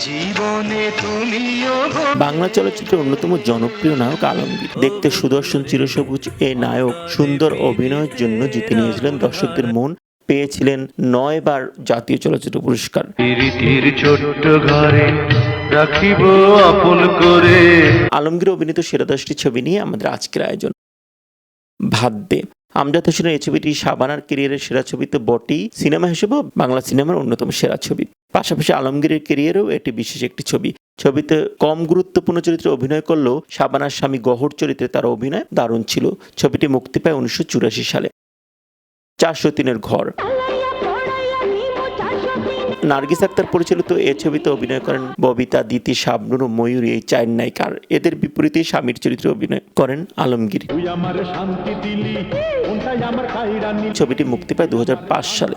জীবনে বাংলা চলচ্চিত্রের অন্যতম জনপ্রিয় নায়ক আলমগীর। দেখতে সুদর্শন চিরসবুজ এ নায়ক সুন্দর অভিনয়ের জন্য জিতে নিয়েছিলেন দর্শকদের মন পেয়েছিলেন নয় বার জাতীয় চলচ্চিত্র পুরস্কার। ছোট্ট ঘরে রাখিব আপন করে। আলমগীর অভিনীত সেরা দশটি ছবি নিয়ে আমাদের আজকের আয়োজন। ভাদ্যে আমজাদ হোসেনের এই ছবিটি সাবানার কেরিয়ারের সেরা ছবি তো বটেই। সিনেমা হিসেবেও বাংলা সিনেমার অন্যতম সেরা ছবি। পাশাপাশি আলমগীরের কেরিয়ারেও এটি বিশেষ একটি ছবি। ছবিতে কম গুরুত্বপূর্ণ চরিত্রে অভিনয় করলেও শাবানার স্বামী গহর চরিত্রে তার অভিনয় দারুণ ছিল। ছবিটি মুক্তি পায় উনিশশো চুরাশি সালে। চারশো তিনের ঘর। নার্গিস আক্তার পরিচালিত এ ছবিতে অভিনয় করেন ববিতা দিতি শাবনুর ও ময়ূরী এই চার নায়িকার। এদের বিপরীতে স্বামীর চরিত্রে অভিনয় করেন আলমগীর। ছবিটি মুক্তি পায় দু হাজার পাঁচ সালে।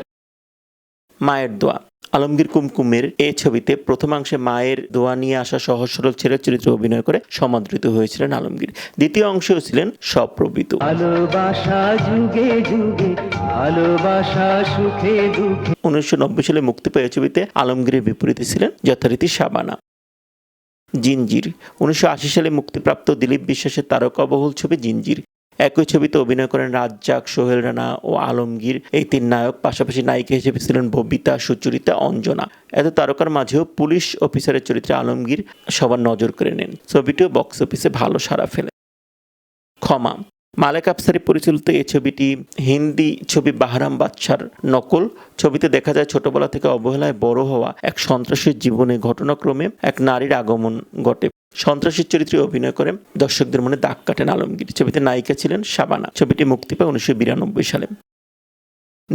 মায়ের দোয়া। আলমগীর কুমকুমের এই ছবিতে প্রথমাংশে মায়ের দোয়া নিয়ে আসা সহজ সরল ছেলের চরিত্রে অভিনয় করে সমাদৃত হয়েছিলেন আলমগীর। দ্বিতীয় অংশেও ছিলেন সপ্রবৃত ভালোবাসা যুগে যুগে ভালোবাসা সুখে দুঃখে। উনিশশো নব্বই সালে মুক্তি পায় ছবিতে আলমগীরের বিপরীতে ছিলেন যথারীতি সাবানা জিঞ্জির উনিশশো আশি সালে মুক্তিপ্রাপ্ত দিলীপ বিশ্বাসের তারকাবহুল ছবি জিঞ্জির একই ছবিতে অভিনয় করেন রাজ্জাক, সোহেল রানা ও আলমগীর। এই তিন নায়ক পাশাপাশি নায়িকা হিসেবে ছিলেন ববিতা, সুচরিতা, অঞ্জনা। এত তারকার মাঝেও পুলিশ অফিসারের চরিত্রে আলমগীর সবার নজর করে নেন। ছবিটিও বক্স অফিসে ভালো সাড়া ফেলে। ক্ষমা। মালেক আফসারি পরিচালিত এই ছবিটি হিন্দি ছবি বাহারাম বাদশার নকল। ছবিতে দেখা যায় ছোটবেলা থেকে অবহেলায় বড় হওয়া এক সন্ত্রাসীর জীবনে ঘটনাক্রমে এক নারীর আগমন ঘটে। সন্ত্রাসীর চরিত্রে অভিনয় করে দর্শকদের মনে দাগ কাটেন আলমগীর। ছবিতে নায়িকা ছিলেন শাবানা। ছবিটি মুক্তি পায় উনিশশো বিরানব্বই সালে।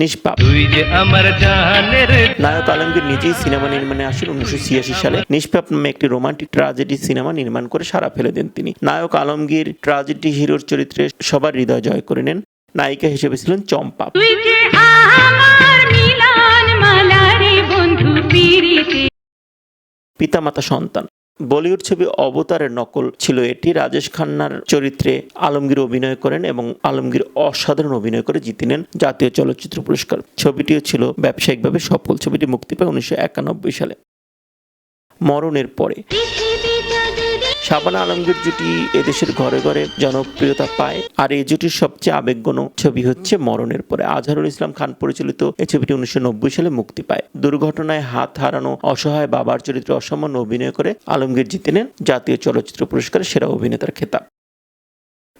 নিষ্পাপ। নায়ক আলমগীর নিজেই সিনেমা নির্মাণে আসেন উনিশশো ছিয়াশি সালে। নিষ্পাপ নামে একটি রোমান্টিক ট্রাজেডি সিনেমা নির্মাণ করে সারা ফেলে দেন তিনি। নায়ক আলমগীর ট্রাজেডি হিরোর চরিত্রে সবার হৃদয় জয় করে নেন। নায়িকা হিসেবে ছিলেন চম্পা। পিতামাতা সন্তান। বলিউড ছবি অবতারের নকল ছিল এটি। রাজেশ খান্নার চরিত্রে আলমগীর অভিনয় করেন এবং আলমগীর অসাধারণ অভিনয় করে জিতে নেন জাতীয় চলচ্চিত্র পুরস্কার। ছবিটিও ছিল ব্যবসায়িকভাবে সফল। ছবিটি মুক্তি পায় উনিশশো একানব্বই সালে। মরণের পরে। শাবানা আলমগীর জুটি এদেশের ঘরে ঘরে জনপ্রিয়তা পায়, আর এই জুটির সবচেয়ে আবেগগণ ছবি হচ্ছে মরণের পরে। আজহারুল ইসলাম খান পরিচালিত এই ছবিটি উনিশশো নব্বই সালে মুক্তি পায়। দুর্ঘটনায় হাত হারানো, অসহায় বাবার চরিত্রে অসামান্য অভিনয় করে আলমগীর জিতে নেন জাতীয় চলচ্চিত্র পুরস্কারের সেরা অভিনেতার খেতাব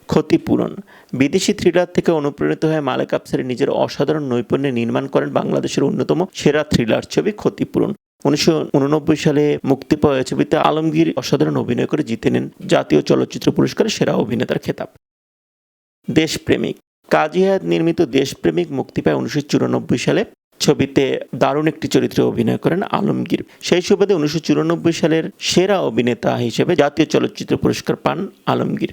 ক্ষতিপূরণ। বিদেশি থ্রিলার থেকে অনুপ্রাণিত হয়ে মালেক আফসারি নিজের অসাধারণ নৈপুণ্যে নির্মাণ করেন বাংলাদেশের অন্যতম সেরা থ্রিলার ছবি ক্ষতিপূরণ। উনিশশো উননব্বই সালে মুক্তি পাওয়া ছবিতে আলমগীর, অসাধারণ অভিনয় করে জিতে নেন জাতীয় চলচ্চিত্র পুরস্কারের সেরা অভিনেতার খেতাব। দেশপ্রেমিক। কাজী হায়াত নির্মিত দেশপ্রেমিক মুক্তি পায় উনিশশো চুরানব্বই সালে। ছবিতে দারুণ একটি চরিত্রে অভিনয় করেন আলমগীর। সেই সুবাদে উনিশশো চুরানব্বই সালের সেরা অভিনেতা হিসেবে জাতীয় চলচ্চিত্র পুরস্কার পান আলমগীর।